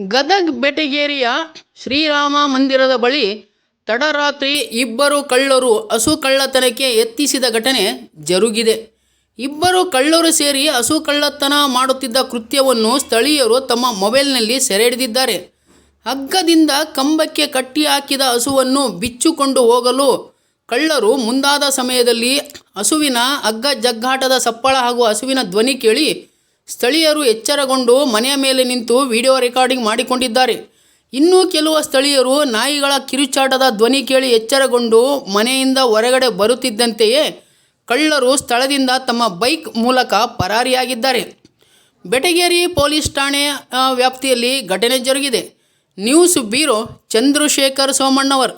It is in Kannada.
ಗದಗ್ ಬೆಟಗೇರಿಯ ಶ್ರೀರಾಮ ಮಂದಿರದ ಬಳಿ ತಡರಾತ್ರಿ ಇಬ್ಬರು ಕಳ್ಳರು ಹಸು ಕಳ್ಳತನಕ್ಕೆ ಯತ್ನಿಸಿದ ಘಟನೆ ಜರುಗಿದೆ. ಇಬ್ಬರು ಕಳ್ಳರು ಸೇರಿ ಹಸು ಕಳ್ಳತನ ಮಾಡುತ್ತಿದ್ದ ಕೃತ್ಯವನ್ನು ಸ್ಥಳೀಯರು ತಮ್ಮ ಮೊಬೈಲ್ನಲ್ಲಿ ಸೆರೆ ಹಿಡಿದಿದ್ದಾರೆ ಹಗ್ಗದಿಂದ ಕಂಬಕ್ಕೆ ಕಟ್ಟಿ ಹಾಕಿದ ಹಸುವನ್ನು ಬಿಚ್ಚುಕೊಂಡು ಹೋಗಲು ಕಳ್ಳರು ಮುಂದಾದ ಸಮಯದಲ್ಲಿ ಹಸುವಿನ ಹಗ್ಗ ಜಗ್ಗಾಟದ ಸಪ್ಪಳ ಹಾಗೂ ಹಸುವಿನ ಧ್ವನಿ ಕೇಳಿ ಸ್ಥಳೀಯರು ಎಚ್ಚರಗೊಂಡು ಮನೆಯ ಮೇಲೆ ನಿಂತು ವಿಡಿಯೋ ರೆಕಾರ್ಡಿಂಗ್ ಮಾಡಿಕೊಂಡಿದ್ದಾರೆ. ಇನ್ನೂ ಕೆಲವು ಸ್ಥಳೀಯರು ನಾಯಿಗಳ ಕಿರುಚಾಟದ ಧ್ವನಿ ಕೇಳಿ ಎಚ್ಚರಗೊಂಡು ಮನೆಯಿಂದ ಹೊರಗಡೆ ಬರುತ್ತಿದ್ದಂತೆಯೇ ಕಳ್ಳರು ಸ್ಥಳದಿಂದ ತಮ್ಮ ಬೈಕ್ ಮೂಲಕ ಪರಾರಿಯಾಗಿದ್ದಾರೆ. ಬೆಟಗೇರಿ ಪೊಲೀಸ್ ಠಾಣೆ ವ್ಯಾಪ್ತಿಯಲ್ಲಿ ಘಟನೆ ಜರುಗಿದೆ. News bureau Chandrashekhar Somannavar.